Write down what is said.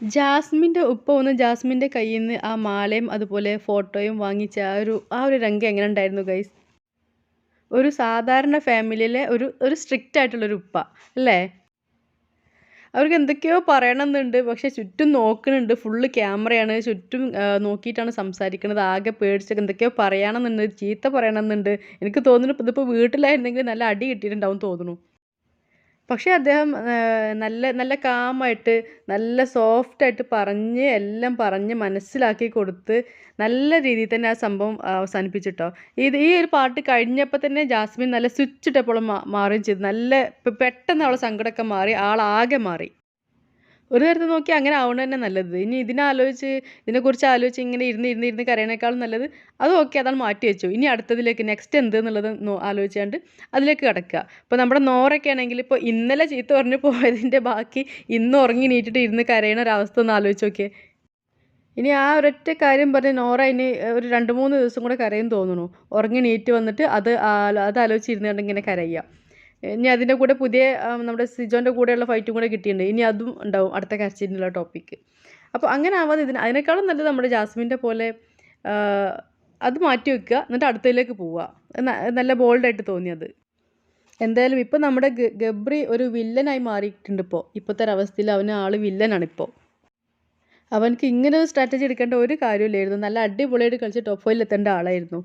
ജാസ്മിന്റെ ഉപ്പ ഒന്ന് ജാസ്മിന്റെ കയ്യിൽ നിന്ന് ആ മാലയും അതുപോലെ ഫോട്ടോയും വാങ്ങിച്ച ആ ഒരു ആ ഒരു രംഗം എങ്ങനെ ഉണ്ടായിരുന്നു ഗൈസ് ഒരു സാധാരണ ഫാമിലിയിലെ ഒരു ഒരു സ്ട്രിക്റ്റ് ആയിട്ടുള്ളൊരു ഉപ്പ അല്ലേ? അവർക്ക് എന്തൊക്കെയോ പറയണമെന്നുണ്ട് പക്ഷേ ചുറ്റും നോക്കുന്നുണ്ട്. ഫുള്ള് ക്യാമറയാണ് ചുറ്റും നോക്കിയിട്ടാണ് സംസാരിക്കുന്നത്. ആകെ പേടിച്ചൊക്കെ എന്തൊക്കെയോ പറയണമെന്നുണ്ട് ചീത്ത പറയണമെന്നുണ്ട്. എനിക്ക് തോന്നുന്നു ഇതിപ്പോൾ വീട്ടിലായിരുന്നെങ്കിൽ നല്ല അടി കിട്ടിയിട്ടുണ്ടാവും തോന്നുന്നു. പക്ഷേ അദ്ദേഹം നല്ല നല്ല കാമായിട്ട് നല്ല സോഫ്റ്റായിട്ട് പറഞ്ഞ് എല്ലാം പറഞ്ഞ് മനസ്സിലാക്കി കൊടുത്ത് നല്ല രീതിയിൽ തന്നെ ആ സംഭവം അവസാനിപ്പിച്ചിട്ടോ. ഇത് ഈ ഒരു പാട്ട് കഴിഞ്ഞപ്പോൾ തന്നെ ജാസ്മിൻ നല്ല സ്വിച്ച് ഇട്ടപ്പോൾ മാറുകയും ചെയ്തു. നല്ല പെട്ടെന്ന് അവളെ സങ്കടമൊക്കെ മാറി ആളാകെ മാറി. ഒരു തരത്തിൽ നോക്കി അങ്ങനെ ആവുന്നത് തന്നെ നല്ലത്. ഇനി ഇതിനാലോചിച്ച് ഇതിനെക്കുറിച്ച് ആലോചിച്ച് ഇങ്ങനെ ഇരുന്ന് ഇരുന്ന് ഇരുന്ന് കരയണേക്കാളും നല്ലത് അത് ഓക്കെ അതാണ് മാറ്റി വെച്ചു. ഇനി അടുത്തതിലേക്ക് നെക്സ്റ്റ് എന്ത് എന്നുള്ളത് ആലോചിച്ചാണ്ട് അതിലേക്ക് കിടക്കുക. ഇപ്പോൾ നമ്മുടെ നോറൊക്കെ ആണെങ്കിൽ ഇപ്പോൾ ഇന്നലെ ചീത്ത പറഞ്ഞ് പോയതിന്റെ ബാക്കി ഇന്ന് ഉറങ്ങി നീട്ടിട്ട് ഇരുന്ന് കരയണ ഒരവസ്ഥ ഒന്ന് ആലോചിച്ച് നോക്കിയേ. ഇനി ആ ഒരൊറ്റ കാര്യം പറഞ്ഞ് നോറ ഇനി ഒരു രണ്ട് മൂന്ന് ദിവസം കൂടെ കരയും തോന്നുന്നു. ഉറങ്ങി നീറ്റ് വന്നിട്ട് അത് അത് ആലോചിച്ച് ഇരുന്നുകൊണ്ട് ഇങ്ങനെ കരയുക. ഇനി അതിന്റെ കൂടെ പുതിയ നമ്മുടെ സിജോന്റെ കൂടെയുള്ള ഫൈറ്റും കൂടെ കിട്ടിയിട്ടുണ്ട്. ഇനി അതും ഉണ്ടാവും അടുത്ത കരച്ചിലിനുള്ള ടോപ്പിക്ക് അപ്പോൾ അങ്ങനെ ആവാതെ ഇതിന് അതിനേക്കാളും നല്ലത് നമ്മുടെ ജാസ്മിന്റെ പോലെ അത് മാറ്റി വെക്കുക എന്നിട്ട് അടുത്തതിലേക്ക് പോവുക. നല്ല ബോൾഡായിട്ട് തോന്നിയത്. എന്തായാലും ഇപ്പോൾ നമ്മുടെ ഗബ്രി ഒരു വില്ലനായി മാറിയിട്ടുണ്ട് ഇപ്പോൾ ഇപ്പോഴത്തെ ഒരവസ്ഥയിൽ അവന് ആൾ വില്ലനാണ് ഇപ്പോൾ അവനക്ക് ഇങ്ങനെ ഒരു സ്ട്രാറ്റജി എടുക്കേണ്ട ഒരു കാര്യമില്ലായിരുന്നു നല്ല അടിപൊളിയായിട്ട് കളിച്ച് ടോപ്പ് എത്തേണ്ട ആളായിരുന്നു.